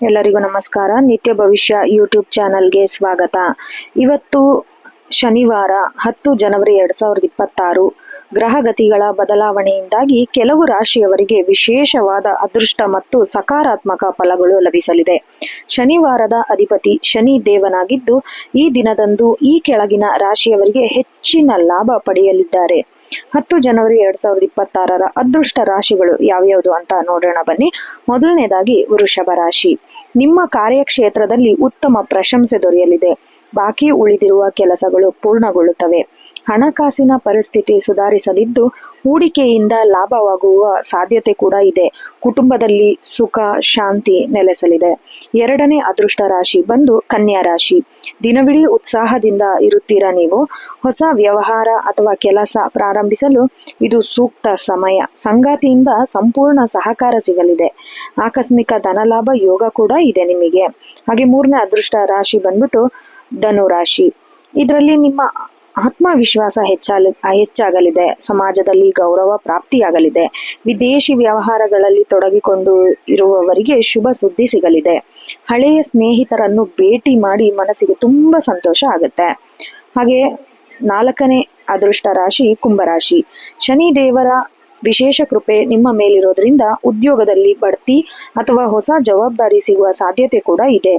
ಎಲ್ಲರಿಗೂ ನಮಸ್ಕಾರ. ನಿತ್ಯ ಭವಿಷ್ಯ ಯೂಟ್ಯೂಬ್ ಚಾನಲ್ಗೆ ಸ್ವಾಗತ. ಇವತ್ತು ಶನಿವಾರ ಹತ್ತು ಜನವರಿ ಎರಡ್ ಸಾವಿರದ ಇಪ್ಪತ್ತಾರು. ಗ್ರಹಗತಿಗಳ ಬದಲಾವಣೆಯಿಂದಾಗಿ ಕೆಲವು ರಾಶಿಯವರಿಗೆ ವಿಶೇಷವಾದ ಅದೃಷ್ಟ ಮತ್ತು ಸಕಾರಾತ್ಮಕ ಫಲಗಳು ಲಭಿಸಲಿದೆ. ಶನಿವಾರದ ಅಧಿಪತಿ ಶನಿ ದೇವನಾಗಿದ್ದು, ಈ ದಿನದಂದು ಈ ಕೆಳಗಿನ ರಾಶಿಯವರಿಗೆ ಹೆಚ್ಚಿನ ಲಾಭ ಪಡೆಯಲಿದ್ದಾರೆ. ಹತ್ತು ಜನವರಿ ಎರಡ್ ಸಾವಿರದ ಇಪ್ಪತ್ತಾರರ ಅದೃಷ್ಟ ರಾಶಿಗಳು ಯಾವ್ಯಾವುದು ಅಂತ ನೋಡೋಣ ಬನ್ನಿ. ಮೊದಲನೇದಾಗಿ ವೃಷಭ ರಾಶಿ. ನಿಮ್ಮ ಕಾರ್ಯಕ್ಷೇತ್ರದಲ್ಲಿ ಉತ್ತಮ ಪ್ರಶಂಸೆ ದೊರೆಯಲಿದೆ. ಬಾಕಿ ಉಳಿದಿರುವ ಕೆಲಸಗಳು ಪೂರ್ಣಗೊಳ್ಳುತ್ತವೆ. ಹಣಕಾಸಿನ ಪರಿಸ್ಥಿತಿ ಸುಧಾರಿಸಲಿದ್ದು ಹೂಡಿಕೆಯಿಂದ ಲಾಭವಾಗುವ ಸಾಧ್ಯತೆ ಕೂಡ ಇದೆ. ಕುಟುಂಬದಲ್ಲಿ ಸುಖ, ಶಾಂತಿ ನೆಲೆಸಲಿದೆ. ಎರಡನೇ ಅದೃಷ್ಟ ರಾಶಿ ಬಂದು ಕನ್ಯಾ ರಾಶಿ. ದಿನವಿಡೀ ಉತ್ಸಾಹದಿಂದ ಇರುತ್ತೀರಾ ನೀವು? ಹೊಸ ವ್ಯವಹಾರ ಅಥವಾ ಕೆಲಸ ಪ್ರಾರಂಭಿಸಲು ಇದು ಸೂಕ್ತ ಸಮಯ. ಸಂಗಾತಿಯಿಂದ ಸಂಪೂರ್ಣ ಸಹಕಾರ ಸಿಗಲಿದೆ. ಆಕಸ್ಮಿಕ ಧನಲಾಭ ಯೋಗ ಕೂಡ ಇದೆ ನಿಮಗೆ. ಹಾಗೆ ಮೂರನೇ ಅದೃಷ್ಟ ರಾಶಿ ಬಂದ್ಬಿಟ್ಟು ಧನು ರಾಶಿ. ಇದರಲ್ಲಿ ನಿಮ್ಮ ಆತ್ಮವಿಶ್ವಾಸ ಹೆಚ್ಚಾಲ, ಹೆಚ್ಚಾಗಲಿದೆ. ಸಮಾಜದಲ್ಲಿ ಗೌರವ ಪ್ರಾಪ್ತಿಯಾಗಲಿದೆ. ವಿದೇಶಿ ವ್ಯವಹಾರಗಳಲ್ಲಿ ತೊಡಗಿಕೊಂಡು ಇರುವವರಿಗೆ ಶುಭ ಸುದ್ದಿ ಸಿಗಲಿದೆ. ಹಳೆಯ ಸ್ನೇಹಿತರನ್ನು ಭೇಟಿ ಮಾಡಿ ಮನಸ್ಸಿಗೆ ತುಂಬ ಸಂತೋಷ ಆಗುತ್ತೆ. ಹಾಗೆ ನಾಲ್ಕನೇ ಅದೃಷ್ಟ ರಾಶಿ ಕುಂಭರಾಶಿ ಶನಿ ದೇವರ ವಿಶೇಷ ಕೃಪೆ ನಿಮ್ಮ ಮೇಲಿರೋದ್ರಿಂದ ಉದ್ಯೋಗದಲ್ಲಿ ಬಡ್ತಿ ಅಥವಾ ಹೊಸ ಜವಾಬ್ದಾರಿ ಸಿಗುವ ಸಾಧ್ಯತೆ ಕೂಡ ಇದೆ.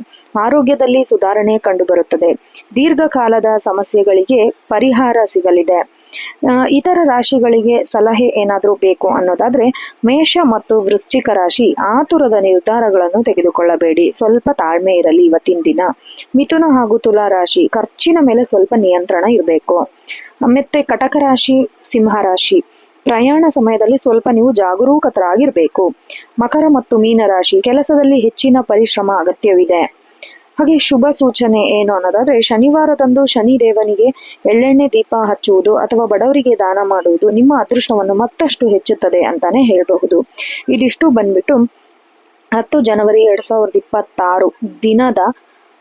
ಆರೋಗ್ಯದಲ್ಲಿ ಸುಧಾರಣೆ ಕಂಡುಬರುತ್ತದೆ. ದೀರ್ಘಕಾಲದ ಸಮಸ್ಯೆಗಳಿಗೆ ಪರಿಹಾರ ಸಿಗಲಿದೆ. ಇತರ ರಾಶಿಗಳಿಗೆ ಸಲಹೆ ಏನಾದರೂ ಬೇಕು ಅನ್ನೋದಾದ್ರೆ ಮೇಷ ಮತ್ತು ವೃಶ್ಚಿಕ ರಾಶಿ ಆತುರದ ನಿರ್ಧಾರಗಳನ್ನು ತೆಗೆದುಕೊಳ್ಳಬೇಡಿ. ಸ್ವಲ್ಪ ತಾಳ್ಮೆ ಇರಲಿ ಇವತ್ತಿನ ದಿನ. ಮಿಥುನ ಹಾಗೂ ತುಲಾ ರಾಶಿ ಖರ್ಚಿನ ಮೇಲೆ ಸ್ವಲ್ಪ ನಿಯಂತ್ರಣ ಇರಬೇಕು. ಮತ್ತೆ ಕಟಕ ರಾಶಿ, ಸಿಂಹ ರಾಶಿ. ಪ್ರಯಾಣ ಸಮಯದಲ್ಲಿ ಸ್ವಲ್ಪ ನೀವು ಜಾಗರೂಕತರಾಗಿರಬೇಕು. ಮಕರ ಮತ್ತು ಮೀನ ರಾಶಿ ಕೆಲಸದಲ್ಲಿ ಹೆಚ್ಚಿನ ಪರಿಶ್ರಮ ಅಗತ್ಯವಿದೆ. ಹಾಗೆ ಶುಭ ಸೂಚನೆ ಏನು ಅನ್ನೋದಾದ್ರೆ ಶನಿವಾರದಂದು ಶನಿ ದೇವನಿಗೆ ಎಳ್ಳೆಣ್ಣೆ ದೀಪ ಹಚ್ಚುವುದು ಅಥವಾ ಬಡವರಿಗೆ ದಾನ ಮಾಡುವುದು ನಿಮ್ಮ ಅದೃಷ್ಟವನ್ನು ಮತ್ತಷ್ಟು ಹೆಚ್ಚುತ್ತದೆ ಅಂತಾನೆ ಹೇಳಬಹುದು. ಇದಿಷ್ಟು ಬಂದ್ಬಿಟ್ಟು ಹತ್ತು ಜನವರಿ ಎರಡ್ ಸಾವಿರದ ಇಪ್ಪತ್ತಾರು ದಿನದ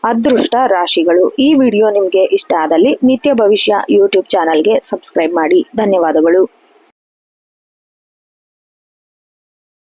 ಅದೃಷ್ಟ ರಾಶಿಗಳು. ಈ ವಿಡಿಯೋ ನಿಮಗೆ ಇಷ್ಟ ಆದಲ್ಲಿ ನಿತ್ಯ ಭವಿಷ್ಯ ಯೂಟ್ಯೂಬ್ ಚಾನಲ್ಗೆ ಸಬ್ಸ್ಕ್ರೈಬ್ ಮಾಡಿ. ಧನ್ಯವಾದಗಳು.